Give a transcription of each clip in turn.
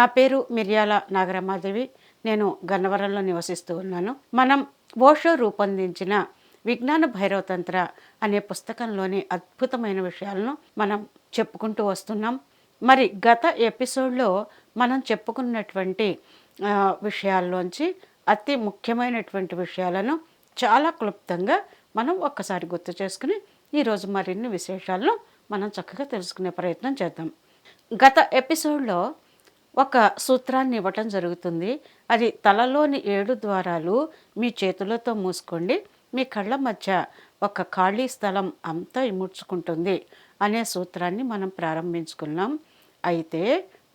నా పేరు మిర్యాల నాగరమాదేవి. నేను గన్నవరంలో నివసిస్తూ ఉన్నాను. మనం ఓషో రూపొందించిన విజ్ఞాన భైరవతంత్ర అనే పుస్తకంలోని అద్భుతమైన విషయాలను మనం చెప్పుకుంటూ వస్తున్నాం. మరి గత ఎపిసోడ్లో మనం చెప్పుకున్నటువంటి విషయాల్లోంచి అతి ముఖ్యమైనటువంటి విషయాలను చాలా క్లుప్తంగా మనం ఒక్కసారి గుర్తు చేసుకుని ఈరోజు మరిన్ని విశేషాలను మనం చక్కగా తెలుసుకునే ప్రయత్నం చేద్దాం. గత ఎపిసోడ్లో ఒక సూత్రాన్ని ఇవ్వటం జరుగుతుంది. అది తలలోని ఏడు ద్వారాలు మీ చేతులతో మూసుకోండి. మీ కళ్ళ మధ్య ఒక ఖాళీ స్థలం అంతా ఇముడ్చుకుంటుంది అనే సూత్రాన్ని మనం ప్రారంభించుకున్నాం. అయితే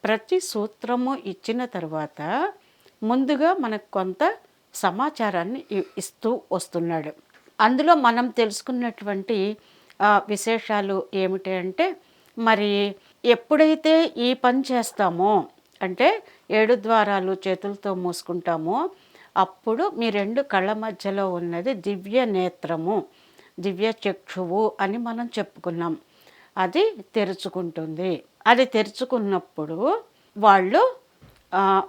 ప్రతి సూత్రము ఇచ్చిన తర్వాత ముందుగా మనకు కొంత సమాచారాన్ని ఇస్తూ వస్తున్నాడు. అందులో మనం తెలుసుకున్నటువంటి విశేషాలు ఏమిటి అంటే మరి ఎప్పుడైతే ఈ పని చేస్తామో అంటే ఏడు ద్వారాలు చేతులతో మూసుకుంటామో. అప్పుడు మీ రెండు కళ్ళ మధ్యలో ఉన్నది దివ్య నేత్రము దివ్య చక్షువు అని మనం చెప్పుకున్నాం. అది తెరుచుకుంటుంది. అది తెరుచుకున్నప్పుడు వాళ్ళు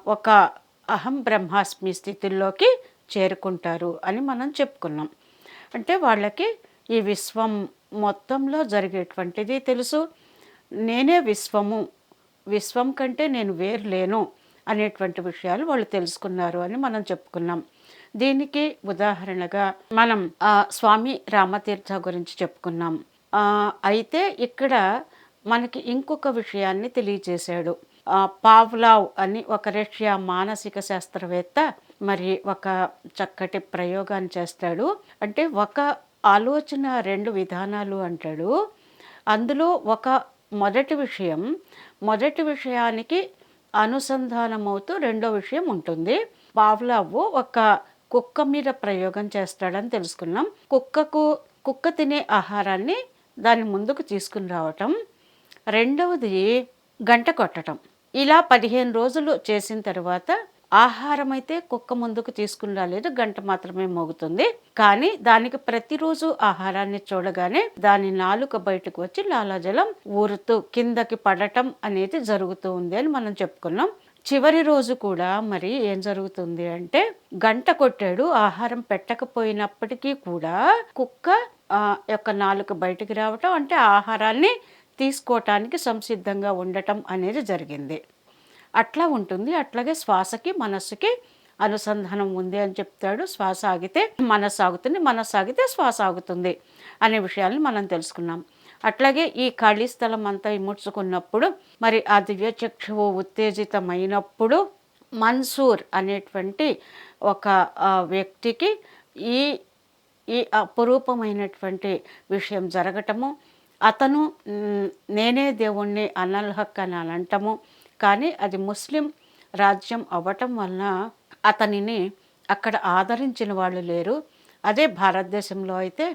ఒక అహం బ్రహ్మాస్మి స్థితిలోకి చేరుకుంటారు అని మనం చెప్పుకున్నాం. అంటే వాళ్ళకి ఈ విశ్వం మొత్తంలో జరిగేటువంటిది తెలుసు. నేనే విశ్వము విశ్వం కంటే నేను వేరు లేను అనేటువంటి విషయాలు వాళ్ళు తెలుసుకున్నారు అని మనం చెప్పుకున్నాం. దీనికి ఉదాహరణగా మనం ఆ, స్వామి రామతీర్థ గురించి చెప్పుకున్నాం. అయితే ఇక్కడ మనకి ఇంకొక విషయాన్ని తెలియజేశాడు. పావ్లావ్ అని ఒక రష్యా మానసిక శాస్త్రవేత్త మరి ఒక చక్కటి ప్రయోగాన్ని చేస్తాడు. అంటే ఒక ఆలోచన రెండు విధానాలు అంటాడు. అందులో ఒక మొదటి విషయం మొదటి విషయానికి అనుసంధానమవుతూ రెండో విషయం ఉంటుంది. పావ్లావు ఒక కుక్క మీద ప్రయోగం చేస్తాడని తెలుసుకున్నాం. కుక్కకు కుక్క తినే ఆహారాన్ని దాని ముందుకు తీసుకుని రావటం. రెండవది గంట కొట్టడం ఇలా పదిహేను రోజులు చేసిన తర్వాత ఆహారం అయితే కుక్క ముందుకు తీసుకుని రాలేదు గంట మాత్రమే మోగుతుంది. కానీ దానికి ప్రతిరోజు ఆహారాన్ని చూడగానే దాని నాలుక బయటకు వచ్చి లాలాజలం ఊరుతూ కిందకి పడటం అనేది జరుగుతూ ఉంది అని మనం చెప్పుకున్నాం. చివరి రోజు కూడా మరి ఏం జరుగుతుంది అంటే గంట కొట్టాడు ఆహారం పెట్టకపోయినప్పటికీ కూడా కుక్క యొక్క నాలుక బయటికి రావటం అంటే ఆహారాన్ని తీసుకోవటానికి సంసిద్ధంగా ఉండటం అనేది జరిగింది. అట్లా ఉంటుంది. అట్లాగే శ్వాసకి మనస్సుకి అనుసంధానం ఉంది అని చెప్తాడు. శ్వాస ఆగితే మనస్సు ఆగుతుంది మనస్సు ఆగితే శ్వాస ఆగుతుంది అనే విషయాలను మనం తెలుసుకున్నాం. అట్లాగే ఈ ఖాళీ స్థలం అంతా ఇముడ్చుకున్నప్పుడు మరి ఆ దివ్య చక్షువు ఉత్తేజితమైనప్పుడు మన్సూర్ అనేటువంటి ఒక వ్యక్తికి ఈ ఈ అపురూపమైనటువంటి విషయం జరగటము అతను నేనే దేవుణ్ణి అనల్హక్ అని అని అంటము కానీ అది ముస్లిం రాజ్యం అవ్వటం వలన అతనిని అక్కడ ఆదరించిన వాళ్ళు లేరు. అదే భారతదేశంలో అయితే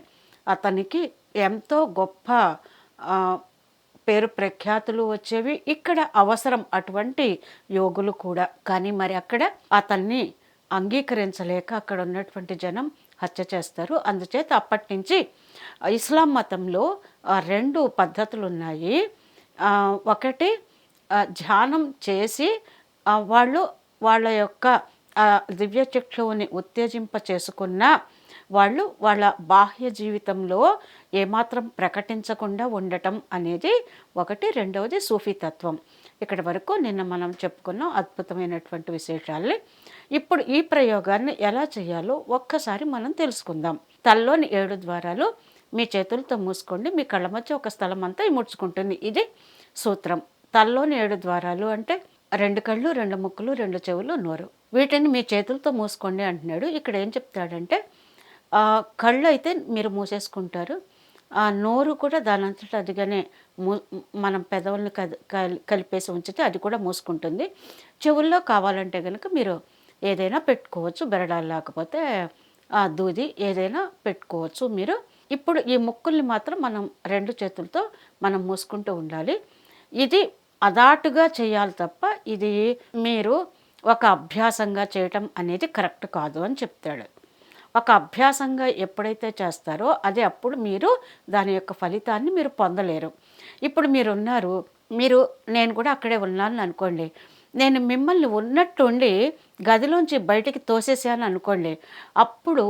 అతనికి ఎంతో గొప్ప పేరు ప్రఖ్యాతులు వచ్చేవి. ఇక్కడ అవసరం అటువంటి యోగులు కూడా. కానీ మరి అక్కడ అతన్ని అంగీకరించలేక అక్కడ ఉన్నటువంటి జనం హత్య చేస్తారు. అందుచేత అప్పటి నుంచి ఇస్లాం మతంలో రెండు పద్ధతులు ఉన్నాయి ఒకటి ధ్యానం చేసి వాళ్ళు వాళ్ళ యొక్క దివ్య చక్షువుని ఉత్తేజింప చేసుకున్న వాళ్ళు వాళ్ళ బాహ్య జీవితంలో ఏమాత్రం ప్రకటించకుండా ఉండటం అనేది ఒకటి. రెండవది సూఫీ తత్వం. ఇక్కడి వరకు నిన్న మనం చెప్పుకున్న అద్భుతమైనటువంటి విశేషాల్ని. ఇప్పుడు ఈ ప్రయోగాన్ని ఎలా చేయాలో ఒక్కసారి మనం తెలుసుకుందాం. తల్లోని ఏడు ద్వారాలు మీ చేతులతో మూసుకోండి మీ కళ్ళ మధ్య ఒక స్థలం అంతా ముడుచుకుంటుంది ఇది సూత్రం. తల్లోని ఏడు ద్వారాలు అంటే రెండు కళ్ళు రెండు ముక్కులు రెండు చెవులు నోరు. వీటిని మీ చేతులతో మూసుకోండి అంటున్నాడు. ఇక్కడ ఏం చెప్తాడంటే ఆ, కళ్ళు అయితే మీరు మూసేసుకుంటారు. ఆ నోరు కూడా దాని అంతటా అదిగానే మూ మనం పెదవులను కలిపేసి ఉంచితే అది కూడా మూసుకుంటుంది. చెవుల్లో కావాలంటే కనుక మీరు ఏదైనా పెట్టుకోవచ్చు. బెరడాలు లేకపోతే ఆ దూది ఏదైనా పెట్టుకోవచ్చు మీరు. ఇప్పుడు ఈ ముక్కుల్ని మాత్రం మనం రెండు చేతులతో మనం మూసుకుంటూ ఉండాలి. ఇది అదాటుగా చేయాలి తప్ప ఇది మీరు ఒక అభ్యాసంగా చేయటం అనేది కరెక్ట్ కాదు అని చెప్తాడు. ఒక అభ్యాసంగా ఎప్పుడైతే చేస్తారో అది అప్పుడు మీరు దాని యొక్క ఫలితాన్ని మీరు పొందలేరు. ఇప్పుడు మీరు ఉన్నారు మీరు నేను కూడా అక్కడే ఉన్నాను అనుకోండి నేను మిమ్మల్ని ఉన్నట్టుండి గదిలోంచి బయటికి తోసేసాను అనుకోండి అప్పుడు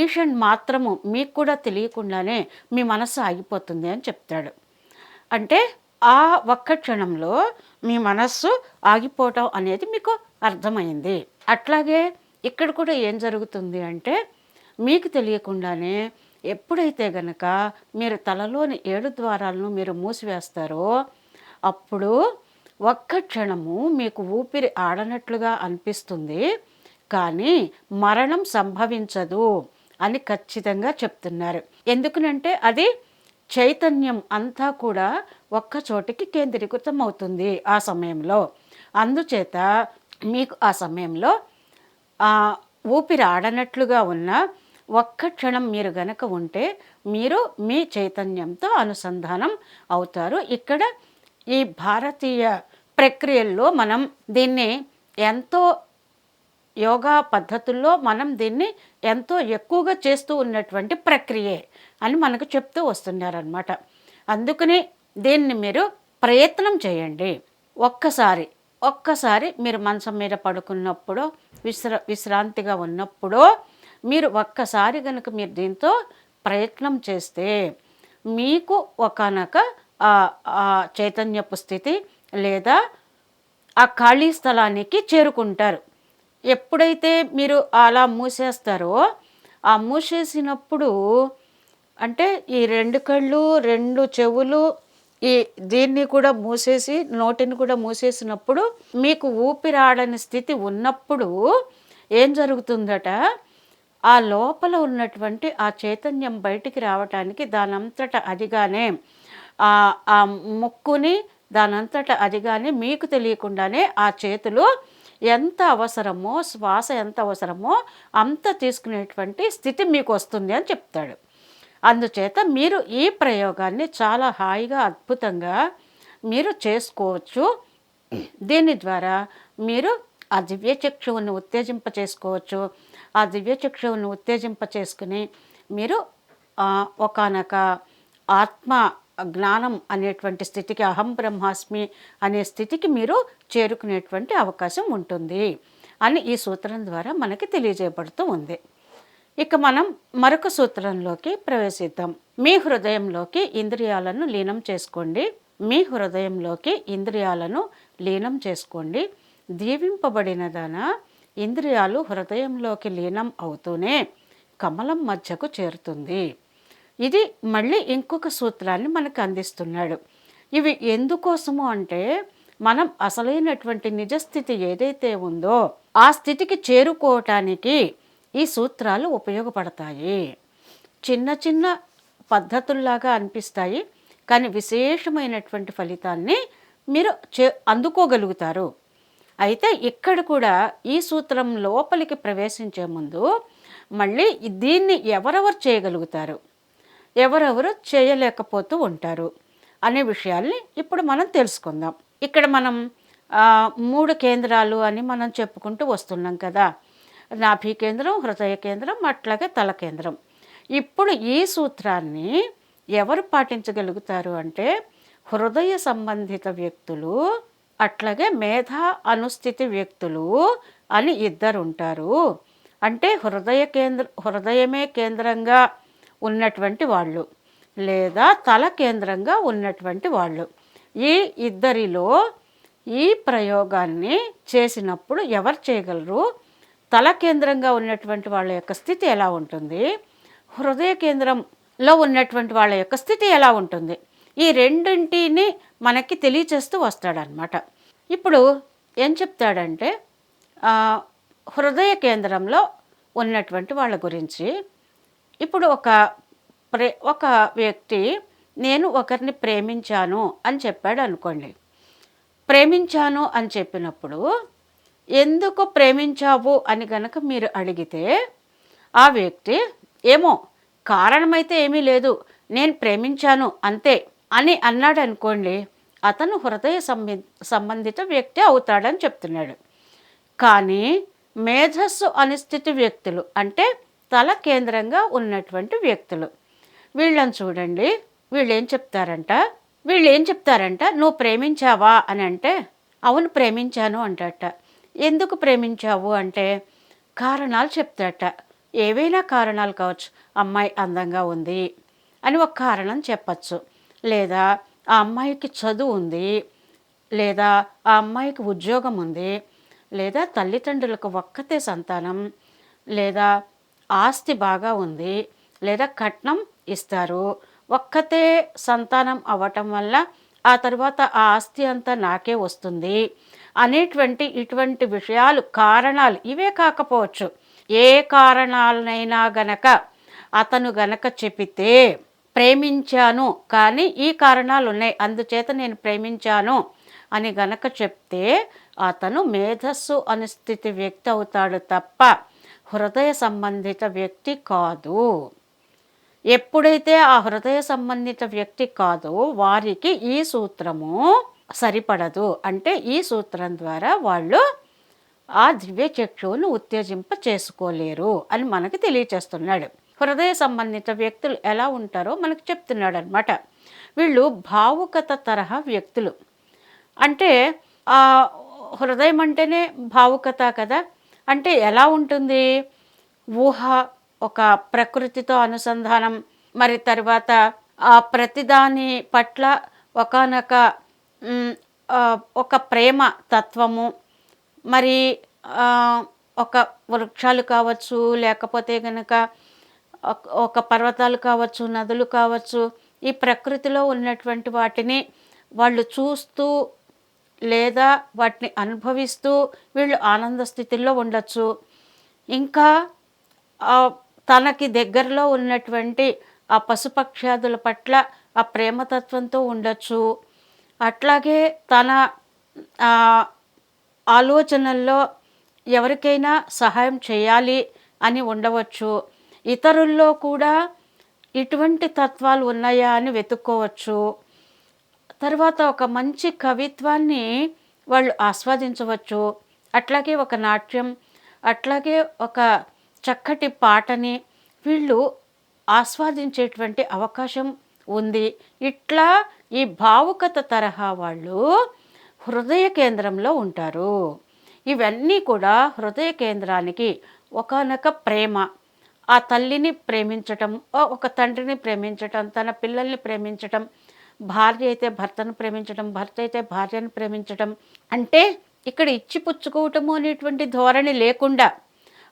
ఈషన్ మాత్రము మీకు కూడా తెలియకుండానే మీ మనసు ఆగిపోతుంది అని చెప్తాడు. అంటే ఆ ఒక్క క్షణంలో మీ మనస్సు ఆగిపోవటం అనేది మీకు అర్థమైంది. అట్లాగే ఇక్కడ కూడా ఏం జరుగుతుంది అంటే మీకు తెలియకుండానే ఎప్పుడైతే గనక మీరు తలలోని ఏడు ద్వారాలను మీరు మూసివేస్తారో అప్పుడు ఒక్క క్షణము మీకు ఊపిరి ఆడనట్లుగా అనిపిస్తుంది. కానీ మరణం సంభవించదు అని ఖచ్చితంగా చెప్తున్నారు. ఎందుకనంటే అది చైతన్యం అంతా కూడా ఒక్క చోటికి కేంద్రీకృతం అవుతుంది ఆ సమయంలో. అందుచేత మీకు ఆ సమయంలో ఆ, ఊపిరి ఆడనట్లుగా ఉన్న ఒక్క క్షణం మీరు గనక ఉంటే మీరు మీ చైతన్యంతో అనుసంధానం అవుతారు. ఇక్కడ ఈ భారతీయ ప్రక్రియల్లో మనం దీన్ని ఎంతో యోగా పద్ధతుల్లో మనం దీన్ని ఎంతో ఎక్కువగా చేస్తూ ఉన్నటువంటి ప్రక్రియే. అని మనకు చెప్తూ వస్తున్నారనమాట అందుకనే దీన్ని మీరు ప్రయత్నం చేయండి. ఒక్కసారి ఒక్కసారి మీరు మంచం మీద పడుకున్నప్పుడు విశ్ర విశ్రాంతిగా ఉన్నప్పుడు మీరు ఒక్కసారి కనుక మీరు దీంతో ప్రయత్నం చేస్తే మీకు ఒకనొక ఆ చైతన్యపు స్థితి లేదా ఆ ఖాళీ స్థలానికి చేరుకుంటారు. ఎప్పుడైతే మీరు అలా మూసేస్తారో ఆ మూసేసినప్పుడు అంటే ఈ రెండు కళ్ళు రెండు చెవులు ఈ దీన్ని కూడా మూసేసి నోటిని కూడా మూసేసినప్పుడు మీకు ఊపిరాడని స్థితి ఉన్నప్పుడు ఏం జరుగుతుందట? ఆ లోపల ఉన్నటువంటి ఆ చైతన్యం బయటికి రావటానికి దానంతట అదిగానే ఆ ముక్కుని దానంతట అదిగానే మీకు తెలియకుండానే ఆ చేతులు ఎంత అవసరమో శ్వాస ఎంత అవసరమో అంత తీసుకునేటువంటి స్థితి మీకు వస్తుంది అని చెప్తాడు. అందుచేత మీరు ఈ ప్రయోగాన్ని చాలా హాయిగా అద్భుతంగా మీరు చేసుకోవచ్చు. దీని ద్వారా మీరు ఆ దివ్య చక్షువుని ఉత్తేజింప చేసుకోవచ్చు. ఆ దివ్య చక్షువుని ఉత్తేజింప చేసుకుని మీరు ఒకనొక ఆత్మ జ్ఞానం అనేటువంటి స్థితికి అహం బ్రహ్మాస్మి అనే స్థితికి మీరు చేరుకునేటువంటి అవకాశం ఉంటుంది అని ఈ సూత్రం ద్వారా మనకి తెలియజేయబడుతూ ఉంది. ఇక మనం మరొక సూత్రంలోకి ప్రవేశిద్దాం. మీ హృదయంలోకి ఇంద్రియాలను లీనం చేసుకోండి. మీ హృదయంలోకి ఇంద్రియాలను లీనం చేసుకోండి. దీవింపబడినదన ఇంద్రియాలు హృదయంలోకి లీనం అవుతూనే కమలం మధ్యకు చేరుతుంది. ఇది మళ్ళీ ఇంకొక సూత్రాన్ని మనకు అందిస్తున్నాడు. ఇవి ఎందుకోసము అంటే మనం అసలైనటువంటి నిజస్థితి ఏదైతే ఉందో ఆ స్థితికి చేరుకోవటానికి ఈ సూత్రాలు ఉపయోగపడతాయి. చిన్న చిన్న పద్ధతుల్లాగా అనిపిస్తాయి. కానీ విశేషమైనటువంటి ఫలితాన్ని మీరు చే అందుకోగలుగుతారు. అయితే ఇక్కడ కూడా ఈ సూత్రం లోపలికి ప్రవేశించే ముందు మళ్ళీ దీన్ని ఎవరెవరు చేయగలుగుతారు? ఎవరెవరు చేయలేకపోతూ ఉంటారు అనే విషయాల్ని ఇప్పుడు మనం తెలుసుకుందాం. ఇక్కడ మనం మూడు కేంద్రాలు అని మనం చెప్పుకుంటూ వస్తున్నాం కదా. నాభి కేంద్రం హృదయ కేంద్రం అట్లాగే తల కేంద్రం. ఇప్పుడు ఈ సూత్రాన్ని ఎవరు పాటించగలుగుతారు అంటే హృదయ సంబంధిత వ్యక్తులు అట్లాగే మేధా అనుస్థితి వ్యక్తులు అని ఇద్దరు ఉంటారు అంటే హృదయ కేంద్ర హృదయమే కేంద్రంగా ఉన్నటువంటి వాళ్ళు లేదా తల కేంద్రంగా ఉన్నటువంటి వాళ్ళు. ఈ ఇద్దరిలో ఈ ప్రయోగాన్ని చేసినప్పుడు ఎవరు చేయగలరు? తల కేంద్రంగా ఉన్నటువంటి వాళ్ళ యొక్క స్థితి ఎలా ఉంటుంది? హృదయ కేంద్రంలో ఉన్నటువంటి వాళ్ళ యొక్క స్థితి ఎలా ఉంటుంది? ఈ రెండింటిని మనకి తెలియచేస్తూ వస్తాడనమాట ఇప్పుడు ఏం చెప్తాడంటే హృదయ కేంద్రంలో ఉన్నటువంటి వాళ్ళ గురించి. ఇప్పుడు ఒక ప్రే ఒక వ్యక్తి నేను ఒకరిని ప్రేమించాను అని చెప్పాడు అనుకోండి ప్రేమించాను అని చెప్పినప్పుడు ఎందుకు ప్రేమించావు అని గనక మీరు అడిగితే ఆ వ్యక్తి ఏమో కారణమైతే ఏమీ లేదు నేను ప్రేమించాను అంతే అని అన్నాడు అనుకోండి అతను హృదయ సంబంధిత వ్యక్తి అవుతాడని చెప్తున్నాడు. కానీ మేధస్సు అనిస్థితి వ్యక్తులు అంటే తల కేంద్రంగా ఉన్నటువంటి వ్యక్తులు. వీళ్ళని చూడండి వీళ్ళు ఏం చెప్తారంట? వీళ్ళు ఏం చెప్తారంట? నువ్వు ప్రేమించావా? అని అంటే అవును ప్రేమించాను అంటట ఎందుకు ప్రేమించావు అంటే కారణాలు చెప్తాట ఏవైనా కారణాలు కావచ్చు. అమ్మాయి అందంగా ఉంది అని ఒక కారణం చెప్పచ్చు. లేదా ఆ అమ్మాయికి చదువు ఉంది. లేదా ఆ అమ్మాయికి ఉద్యోగం ఉంది. లేదా తల్లిదండ్రులకు ఒక్కతే సంతానం. లేదా ఆస్తి బాగా ఉంది. లేదా కట్నం ఇస్తారు. ఒక్కతే సంతానం అవ్వటం వల్ల ఆ తర్వాత ఆ ఆస్తి అంతా నాకే వస్తుంది. అనేటువంటి ఇటువంటి విషయాలు కారణాలు ఇవే కాకపోవచ్చు. ఏ కారణాలనైనా గనక అతను గనక చెప్పితే ప్రేమించాను కానీ ఈ కారణాలు ఉన్నాయి అందుచేత నేను ప్రేమించాను అని గనక చెప్తే అతను మేధస్సు అనుస్థితి వ్యక్తి అవుతాడు తప్ప హృదయ సంబంధిత వ్యక్తి కాదు. ఎప్పుడైతే ఆ హృదయ సంబంధిత వ్యక్తి కాదో వారికి ఈ సూత్రము సరిపడదు. అంటే ఈ సూత్రం ద్వారా వాళ్ళు ఆ దివ్య చక్షువును ఉత్తేజింప చేసుకోలేరు అని మనకి తెలియచేస్తున్నాడు. హృదయ సంబంధిత వ్యక్తులు ఎలా ఉంటారో మనకు చెప్తున్నాడు అనమాట వీళ్ళు భావుకత తరహా వ్యక్తులు. అంటే ఆ హృదయం అంటేనే భావుకత కదా? అంటే ఎలా ఉంటుంది? ఊహ ఒక ప్రకృతితో అనుసంధానం మరి తర్వాత ఆ ప్రతిదాని పట్ల ఒకనొక ఒక ప్రేమ తత్వము మరి ఒక వృక్షాలు కావచ్చు లేకపోతే కనుక ఒక- పర్వతాలు కావచ్చు నదులు కావచ్చు ఈ ప్రకృతిలో ఉన్నటువంటి వాటిని వాళ్ళు చూస్తూ లేదా వాటిని అనుభవిస్తూ వీళ్ళు ఆనంద స్థితిలో ఉండొచ్చు. ఇంకా తనకి దగ్గరలో ఉన్నటువంటి ఆ పశుపక్ష్యాదుల పట్ల ఆ ప్రేమతత్వంతో ఉండొచ్చు. అట్లాగే తన ఆలోచనల్లో ఎవరికైనా సహాయం చేయాలి అని ఉండవచ్చు. ఇతరుల్లో కూడా ఇటువంటి తత్వాలు ఉన్నాయా అని వెతుక్కోవచ్చు. తర్వాత ఒక మంచి కవిత్వాన్ని వాళ్ళు ఆస్వాదించవచ్చు. అట్లాగే ఒక నాట్యం అట్లాగే ఒక చక్కటి పాటని వీళ్ళు ఆస్వాదించేటువంటి అవకాశం ఉంది. ఇట్లా ఈ భావుకత తరహా వాళ్ళు హృదయ కేంద్రంలో ఉంటారు. ఇవన్నీ కూడా హృదయ కేంద్రానికి ఒకానొక ప్రేమ. ఆ తల్లిని ప్రేమించటం ఓ- ఒక తండ్రిని ప్రేమించటం తన పిల్లల్ని ప్రేమించటం భార్య అయితే భర్తను ప్రేమించటం భర్త అయితే భార్యను ప్రేమించటం అంటే ఇక్కడ ఇచ్చి పుచ్చుకోవటము అనేటువంటి ధోరణి లేకుండా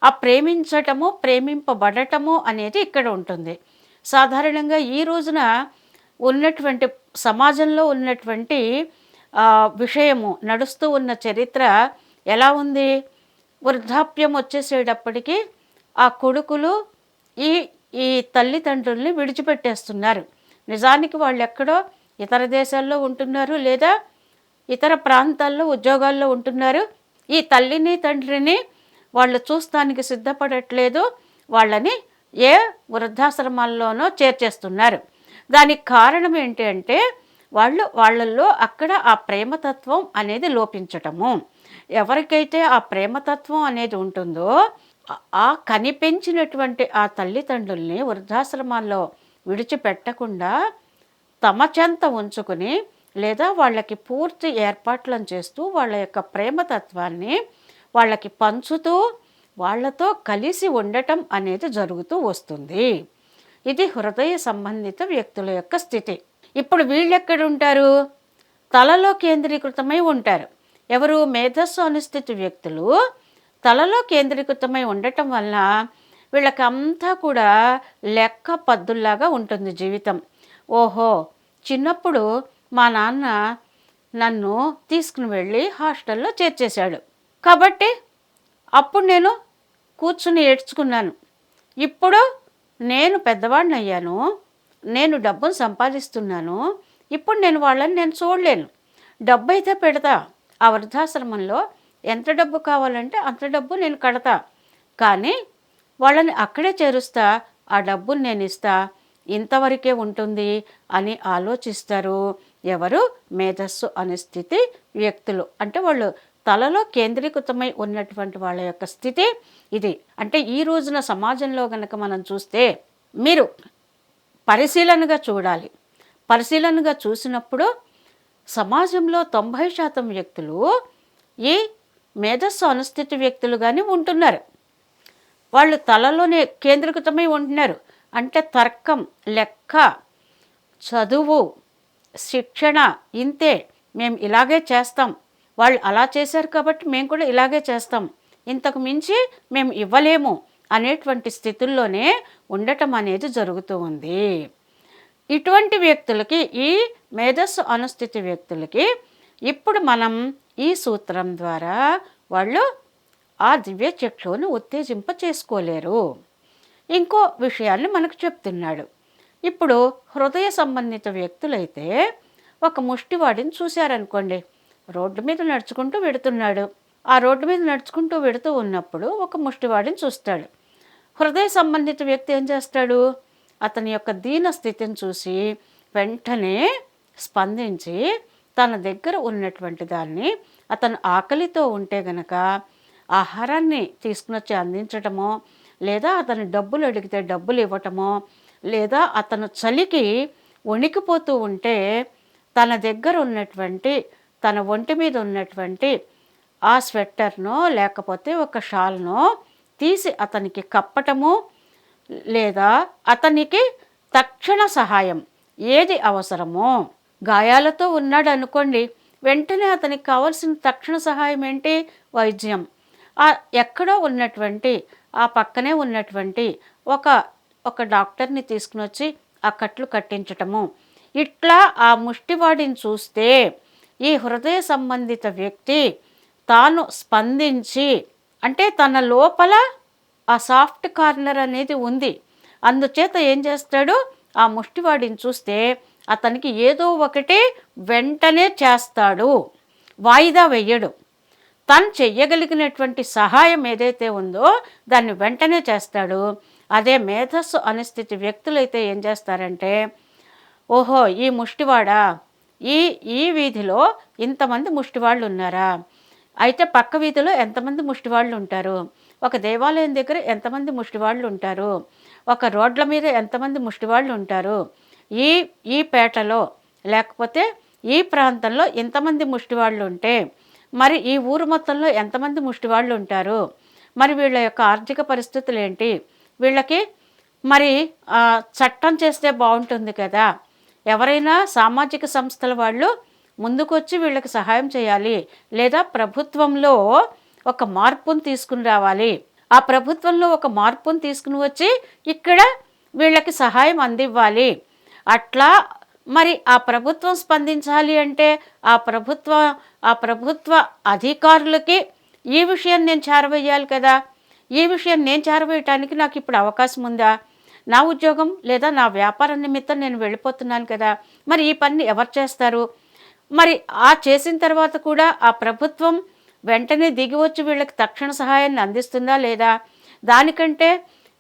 ఆ ప్రేమించటము ప్రేమింపబడటము అనేది ఇక్కడ ఉంటుంది. సాధారణంగా ఈ రోజున ఉన్నటువంటి సమాజంలో ఉన్నటువంటి విషయము నడుస్తూ ఉన్న చరిత్ర ఎలా ఉంది? వృద్ధాప్యం వచ్చేసేటప్పటికీ ఆ కొడుకులు ఈ ఈ తల్లిదండ్రుల్ని విడిచిపెట్టేస్తున్నారు. నిజానికి వాళ్ళు ఎక్కడో ఇతర దేశాల్లో ఉంటున్నారు లేదా ఇతర ప్రాంతాల్లో ఉద్యోగాల్లో ఉంటున్నారు. ఈ తల్లిని తండ్రిని వాళ్ళు చూస్తానికి సిద్ధపడట్లేదు. వాళ్ళని ఏ వృద్ధాశ్రమాల్లోనో చేర్చేస్తున్నారు. దానికి కారణం ఏంటి అంటే వాళ్ళు వాళ్ళల్లో అక్కడ ఆ ప్రేమతత్వం అనేది లోపించటము. ఎవరికైతే ఆ ప్రేమతత్వం అనేది ఉంటుందో ఆ- కనిపించినటువంటి ఆ తల్లిదండ్రుల్ని వృద్ధాశ్రమాల్లో విడిచిపెట్టకుండా తమ చెంత ఉంచుకుని లేదా వాళ్ళకి పూర్తి ఏర్పాట్లను చేస్తూ వాళ్ళ యొక్క ప్రేమతత్వాన్ని వాళ్ళకి పంచుతూ వాళ్ళతో కలిసి ఉండటం అనేది జరుగుతూ వస్తుంది. ఇది హృదయ సంబంధిత వ్యక్తుల యొక్క స్థితి. ఇప్పుడు వీళ్ళెక్కడ ఉంటారు తలలో కేంద్రీకృతమై ఉంటారు. ఎవరు? మేధస్సు అనుస్థితి వ్యక్తులు. తలలో కేంద్రీకృతమై ఉండటం వల్ల వీళ్ళకంతా కూడా లెక్క పద్దుల్లాగా ఉంటుంది జీవితం. ఓహో! చిన్నప్పుడు మా నాన్న నన్ను తీసుకుని వెళ్ళి హాస్టల్లో చేర్చేశాడు. కాబట్టి అప్పుడు నేను కూర్చుని ఏడ్చుకున్నాను. ఇప్పుడు నేను పెద్దవాడిని అయ్యాను నేను డబ్బును సంపాదిస్తున్నాను ఇప్పుడు నేను వాళ్ళని నేను చూడలేను. డబ్బు అయితే పెడతా ఆ వృద్ధాశ్రమంలో ఎంత డబ్బు కావాలంటే అంత డబ్బు నేను కడతా. కానీ వాళ్ళని అక్కడే చేరుస్తా ఆ డబ్బును నేను ఇస్తా ఇంతవరకే ఉంటుంది అని ఆలోచిస్తారు. ఎవరు? మేధస్సు అనే స్థితి వ్యక్తులు. అంటే వాళ్ళు తలలో కేంద్రీకృతమై ఉన్నటువంటి వాళ్ళ యొక్క స్థితి ఇది. అంటే ఈ రోజున సమాజంలో కనుక మనం చూస్తే మీరు పరిశీలనగా చూడాలి. పరిశీలనగా చూసినప్పుడు సమాజంలో తొంభై శాతం వ్యక్తులు ఈ మేధస్సు అనుస్థితి వ్యక్తులుగానే ఉంటున్నారు. వాళ్ళు తలలోనే కేంద్రీకృతమై ఉంటున్నారు. అంటే తర్కం లెక్క చదువు శిక్షణ ఇంతే. మేము ఇలాగే చేస్తాం. వాళ్ళు అలా చేశారు కాబట్టి మేము కూడా ఇలాగే చేస్తాం. ఇంతకు మించి మేము ఇవ్వలేము అనేటువంటి స్థితుల్లోనే ఉండటం అనేది జరుగుతూ ఉంది. ఇటువంటి వ్యక్తులకి ఈ మేధస్సు అనుస్థితి వ్యక్తులకి ఇప్పుడు మనం ఈ సూత్రం ద్వారా వాళ్ళు ఆ దివ్య చక్షువుని ఉత్తేజింప చేసుకోలేరు. ఇంకో విషయాన్ని మనకు చెప్తున్నాడు. ఇప్పుడు హృదయ సంబంధిత వ్యక్తులైతే ఒక ముష్టివాడిని చూశారనుకోండి. రోడ్డు మీద నడుచుకుంటూ వెడుతున్నాడు. ఆ రోడ్డు మీద నడుచుకుంటూ వెడుతూ ఉన్నప్పుడు ఒక ముష్టివాడిని చూస్తాడు. హృదయ సంబంధిత వ్యక్తి ఏం చేస్తాడు? అతని యొక్క దీన స్థితిని చూసి వెంటనే స్పందించి తన దగ్గర ఉన్నటువంటి దాన్ని అతను ఆకలితో ఉంటే గనక ఆహారాన్ని తీసుకుని వచ్చి అందించటమో లేదా అతను డబ్బులు అడిగితే డబ్బులు ఇవ్వటమో లేదా అతను చలికి వణికిపోతూ ఉంటే తన దగ్గర ఉన్నటువంటి తన ఒంటి మీద ఉన్నటువంటి ఆ స్వెట్టర్నో లేకపోతే ఒక షాల్నో తీసి అతనికి కప్పటము లేదా అతనికి తక్షణ సహాయం ఏది అవసరమో. గాయాలతో ఉన్నాడు అనుకోండి వెంటనే అతనికి కావాల్సిన తక్షణ సహాయం ఏంటి? వైద్యం. ఆ ఎక్కడో ఉన్నటువంటి ఆ పక్కనే ఉన్నటువంటి ఒక ఒక డాక్టర్ని తీసుకుని వచ్చి ఆ కట్లు కట్టించటము. ఇట్లా ఆ ముష్టివాడిని చూస్తే ఈ హృదయ సంబంధిత వ్యక్తి తాను స్పందించి అంటే తన లోపల ఆ సాఫ్ట్ కార్నర్ అనేది ఉంది. అందుచేత ఏం చేస్తాడు? ఆ ముష్టివాడిని చూస్తే అతనికి ఏదో ఒకటి వెంటనే చేస్తాడు. వాయిదా వెయ్యడు తను చెయ్యగలిగినటువంటి సహాయం ఏదైతే ఉందో దాన్ని వెంటనే చేస్తాడు. అదే మేధస్సు అనిస్థితి వ్యక్తులైతే ఏం చేస్తారంటే ఓహో ఈ ముష్టివాడా? ఈ ఈ వీధిలో ఇంతమంది ముష్టివాళ్ళు ఉన్నారా అయితే పక్క వీధిలో ఎంతమంది ముష్టివాళ్ళు ఉంటారు ఒక దేవాలయం దగ్గర ఎంతమంది ముష్టివాళ్ళు ఉంటారు ఒక రోడ్ల మీద ఎంతమంది ముష్టివాళ్ళు ఉంటారు ఈ ఈ పేటలో లేకపోతే ఈ ప్రాంతంలో ఇంతమంది ముష్టివాళ్ళు ఉంటే మరి ఈ ఊరు మొత్తంలో ఎంతమంది ముష్టివాళ్ళు ఉంటారు మరి వీళ్ళ యొక్క ఆర్థిక పరిస్థితులు ఏంటి వీళ్ళకి మరి చట్టం చేస్తే బాగుంటుంది కదా? ఎవరైనా సామాజిక సంస్థల వాళ్ళు ముందుకొచ్చి వీళ్ళకి సహాయం చేయాలి లేదా ప్రభుత్వంలో ఒక మార్పును తీసుకుని రావాలి. ఆ ప్రభుత్వంలో ఒక మార్పును తీసుకుని వచ్చి ఇక్కడ వీళ్ళకి సహాయం అందివ్వాలి. అట్లా మరి ఆ ప్రభుత్వం స్పందించాలి అంటే ఆ ప్రభుత్వ ఆ ప్రభుత్వ అధికారులకి ఈ విషయం నేను చేరవేయాలి కదా? ఈ విషయం నేను చేరవేయటానికి నాకు ఇప్పుడు అవకాశం ఉందా? నా ఉద్యోగం లేదా నా వ్యాపారం నిమిత్తం నేను వెళ్ళిపోతున్నాను కదా మరి ఈ పని ఎవరు చేస్తారు? మరి ఆ చేసిన తర్వాత కూడా ఆ ప్రభుత్వం వెంటనే దిగి వచ్చి వీళ్ళకి తక్షణ సహాయాన్ని అందిస్తుందా లేదా? దానికంటే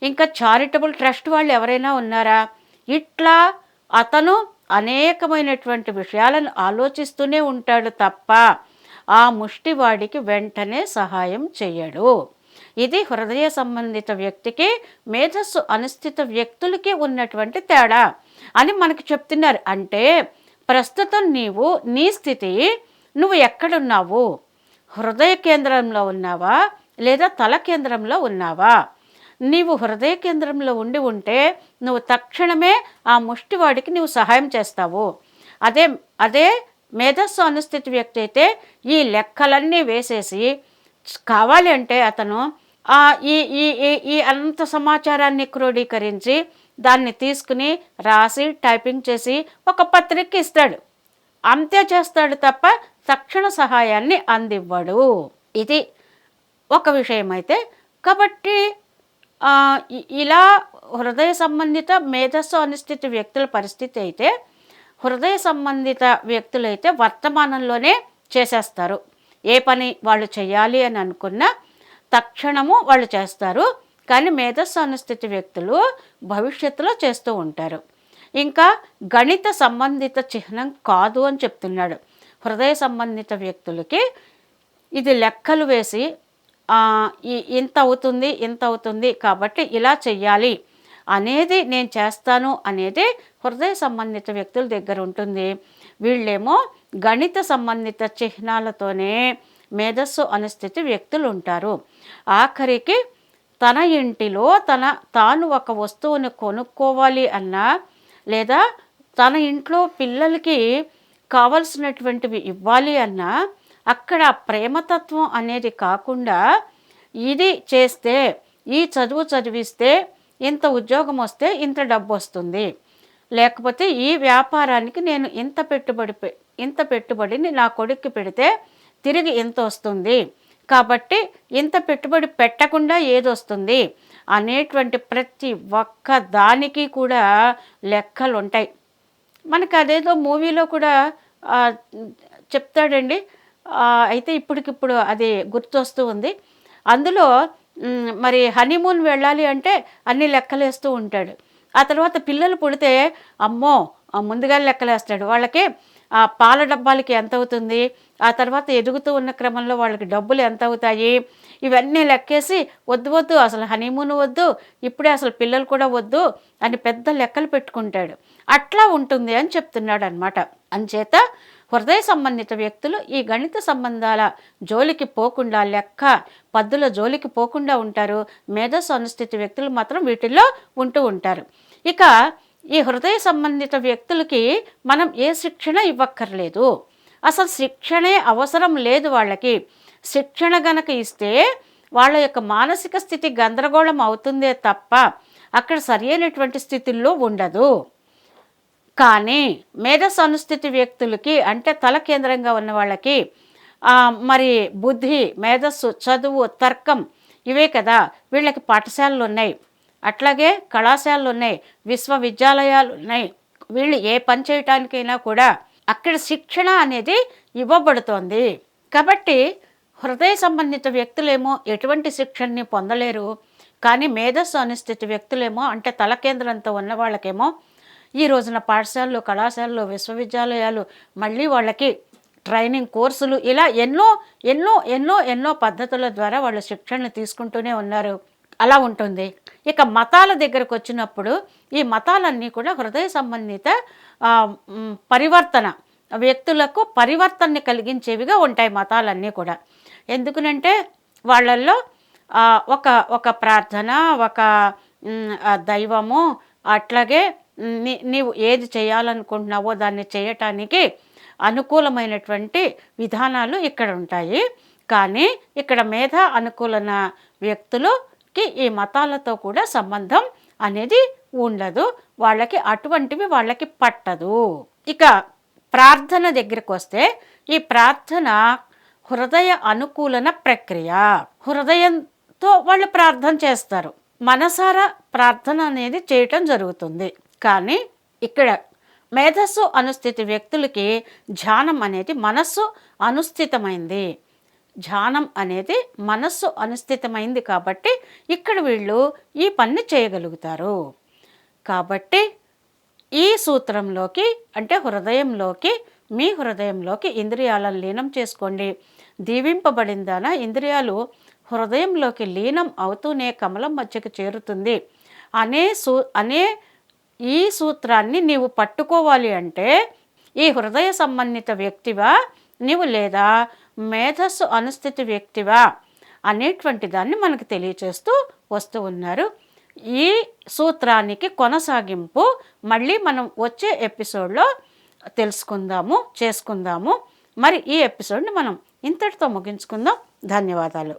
ఇంకా చారిటబుల్ ట్రస్ట్ వాళ్ళు ఎవరైనా ఉన్నారా? ఇట్లా అతను అనేకమైనటువంటి విషయాలను ఆలోచిస్తూనే ఉంటాడు తప్ప ఆ ముష్టివాడికి వెంటనే సహాయం చేయడు ఇది హృదయ సంబంధిత వ్యక్తికి మేధస్సు అనుస్థిత వ్యక్తులకి ఉన్నటువంటి తేడా. అని మనకు చెప్తున్నారు. అంటే ప్రస్తుతం నీవు నీ స్థితి నువ్వు ఎక్కడున్నావు? హృదయ కేంద్రంలో ఉన్నావా? లేదా తల కేంద్రంలో ఉన్నావా? నీవు హృదయ కేంద్రంలో ఉండి ఉంటే నువ్వు తక్షణమే ఆ ముష్టివాడికి నువ్వు సహాయం చేస్తావు. అదే అదే మేధస్సు అనుస్థితి వ్యక్తి అయితే ఈ లెక్కలన్నీ వేసేసి కావాలి అంటే అతను ఈ ఈ ఈ- ఈ అంత సమాచారాన్ని క్రోడీకరించి దాన్ని తీసుకుని రాసి టైపింగ్ చేసి ఒక పత్రిక ఇస్తాడు. అంతే చేస్తాడు తప్ప తక్షణ సహాయాన్ని అందివ్వడు. ఇది ఒక విషయం అయితే కాబట్టి ఇలా హృదయ సంబంధిత మేధస్సు అనిస్థితి వ్యక్తుల పరిస్థితి అయితే హృదయ సంబంధిత వ్యక్తులైతే వర్తమానంలోనే చేసేస్తారు. ఏ పని వాళ్ళు చేయాలి అని అనుకున్నా తక్షణము వాళ్ళు చేస్తారు. కానీ మేధస్సు అనుస్థితి వ్యక్తులు భవిష్యత్తులో చేస్తూ ఉంటారు. ఇంకా గణిత సంబంధిత చిహ్నం కాదు అని చెప్తున్నాడు. హృదయ సంబంధిత వ్యక్తులకి ఇది లెక్కలు వేసి ఇంత అవుతుంది ఇంత అవుతుంది కాబట్టి ఇలా చెయ్యాలి. అనేది నేను చేస్తాను అనేది హృదయ సంబంధిత వ్యక్తుల దగ్గర ఉంటుంది. వీళ్ళేమో గణిత సంబంధిత చిహ్నాలతోనే మేధస్సు అనుస్థితి వ్యక్తులు ఉంటారు. ఆఖరికి తన ఇంటిలో తన తాను ఒక వస్తువుని కొనుక్కోవాలి అన్నా లేదా తన ఇంట్లో పిల్లలకి కావలసినటువంటివి ఇవ్వాలి అన్నా అక్కడ ప్రేమతత్వం అనేది కాకుండా ఇది చేస్తే ఈ చదువు చదివిస్తే ఇంత ఉద్యోగం వస్తే ఇంత డబ్బు వస్తుంది. లేకపోతే ఈ వ్యాపారానికి నేను ఇంత పెట్టుబడి పె- ఇంత పెట్టుబడిని నా కొడుక్కి పెడితే తిరిగి ఇంత వస్తుంది? కాబట్టి ఇంత పెట్టుబడి పెట్టకుండా ఏదొస్తుంది? అనేటువంటి ప్రతి ఒక్క దానికి కూడా లెక్కలు ఉంటాయి మనకు అదేదో మూవీలో కూడా చెప్తాడండి. అయితే ఇప్పటికిప్పుడు అది గుర్తొస్తూ ఉంది. అందులో మరి హనీమూన్ వెళ్ళాలి అంటే అన్ని లెక్కలేస్తూ ఉంటాడు. ఆ తర్వాత పిల్లలు పుడితే అమ్మో ముందుగా లెక్కలేస్తాడు. వాళ్ళకి ఆ పాల డబ్బాలకి ఎంత అవుతుంది ఆ తర్వాత ఎదుగుతూ ఉన్న క్రమంలో వాళ్ళకి డబ్బులు ఎంత అవుతాయి ఇవన్నీ లెక్కేసి వద్దు వద్దు అసలు హనీమూన్ వద్దు ఇప్పుడే అసలు పిల్లలు కూడా వద్దు అని పెద్ద లెక్కలు పెట్టుకుంటాడు. అట్లా ఉంటుంది అని చెప్తున్నాడు అనమాట అంచేత హృదయ సంబంధిత వ్యక్తులు ఈ గణిత సంబంధాల జోలికి పోకుండా లెక్క పద్దుల జోలికి పోకుండా ఉంటారు. మేధస్సు అనుస్థితి వ్యక్తులు మాత్రం వీటిల్లో ఉంటూ ఉంటారు. ఇక ఈ హృదయ సంబంధిత వ్యక్తులకి మనం ఏ శిక్షణ ఇవ్వక్కర్లేదు. అసలు శిక్షణే అవసరం లేదు వాళ్ళకి. శిక్షణ గనక ఇస్తే వాళ్ళ యొక్క మానసిక స్థితి గందరగోళం అవుతుందే తప్ప అక్కడ సరి అయినటువంటి స్థితిల్లో ఉండదు. కానీ మేధస్సు అనుస్థితి వ్యక్తులకి అంటే తల కేంద్రంగా ఉన్న వాళ్ళకి మరి బుద్ధి మేధస్సు చదువు తర్కం ఇవే కదా వీళ్ళకి పాఠశాలలు ఉన్నాయి. అట్లాగే కళాశాలలు ఉన్నాయి విశ్వవిద్యాలయాలు ఉన్నాయి వీళ్ళు ఏ పని చేయటానికైనా కూడా అక్కడ శిక్షణ అనేది ఇవ్వబడుతోంది. కాబట్టి హృదయ సంబంధిత వ్యక్తులేమో ఎటువంటి శిక్షణని పొందలేరు. కానీ మేధస్సు అనిస్థితి వ్యక్తులేమో అంటే తల కేంద్రంతో ఉన్న వాళ్ళకేమో ఈ రోజున పాఠశాలలు కళాశాలలు విశ్వవిద్యాలయాలు మళ్ళీ వాళ్ళకి ట్రైనింగ్ కోర్సులు ఇలా ఎన్నో ఎన్నో ఎన్నో ఎన్నో పద్ధతుల ద్వారా వాళ్ళు శిక్షణ తీసుకుంటూనే ఉన్నారు. అలా ఉంటుంది. ఇక మతాల దగ్గరకు వచ్చినప్పుడు ఈ మతాలన్నీ కూడా హృదయ సంబంధిత పరివర్తన వ్యక్తులకు పరివర్తనని కలిగించేవిగా ఉంటాయి మతాలన్నీ కూడా. ఎందుకనంటే వాళ్ళల్లో ఒక ఒక ప్రార్థన ఒక దైవము అట్లాగే నీ నీవు ఏది చేయాలనుకుంటున్నావో దాన్ని చేయటానికి అనుకూలమైనటువంటి విధానాలు ఇక్కడ ఉంటాయి. కానీ ఇక్కడ మేధ అనుకూలన వ్యక్తులు కి ఈ మతాలతో కూడా సంబంధం అనేది ఉండదు. వాళ్ళకి అటువంటివి వాళ్ళకి పట్టదు. ఇక ప్రార్థన దగ్గరికి వస్తే ఈ ప్రార్థన హృదయ అనుకూలన ప్రక్రియ. హృదయంతో వాళ్ళు ప్రార్థన చేస్తారు. మనసారా ప్రార్థన అనేది చేయటం జరుగుతుంది. కానీ ఇక్కడ మేధస్సు అనుస్థితి వ్యక్తులకి ధ్యానం అనేది మనస్సు అనుస్థితమైంది. ధ్యానం అనేది మనస్సు అనుస్థితమైంది కాబట్టి ఇక్కడ వీళ్ళు ఈ పని చేయగలుగుతారు. కాబట్టి ఈ సూత్రంలోకి అంటే హృదయంలోకి మీ హృదయంలోకి ఇంద్రియాలను లీనం చేసుకోండి. దీవింపబడిందాన ఇంద్రియాలు హృదయంలోకి లీనం అవుతూనే కమలం మధ్యకు చేరుతుంది. అనే సూ అనే ఈ సూత్రాన్ని నీవు పట్టుకోవాలి అంటే ఈ హృదయ సంబంధిత వ్యక్తివా నీవు లేదా మేధస్సు అనుస్థితి వ్యక్తివా అనేటువంటి దాన్ని మనకు తెలియచేస్తూ వస్తూ ఉన్నారు. ఈ సూత్రానికి కొనసాగింపు మళ్ళీ మనం వచ్చే ఎపిసోడ్లో తెలుసుకుందాము చేసుకుందాము. మరి ఈ ఎపిసోడ్ని మనం ఇంతటితో ముగించుకుందాం. ధన్యవాదాలు.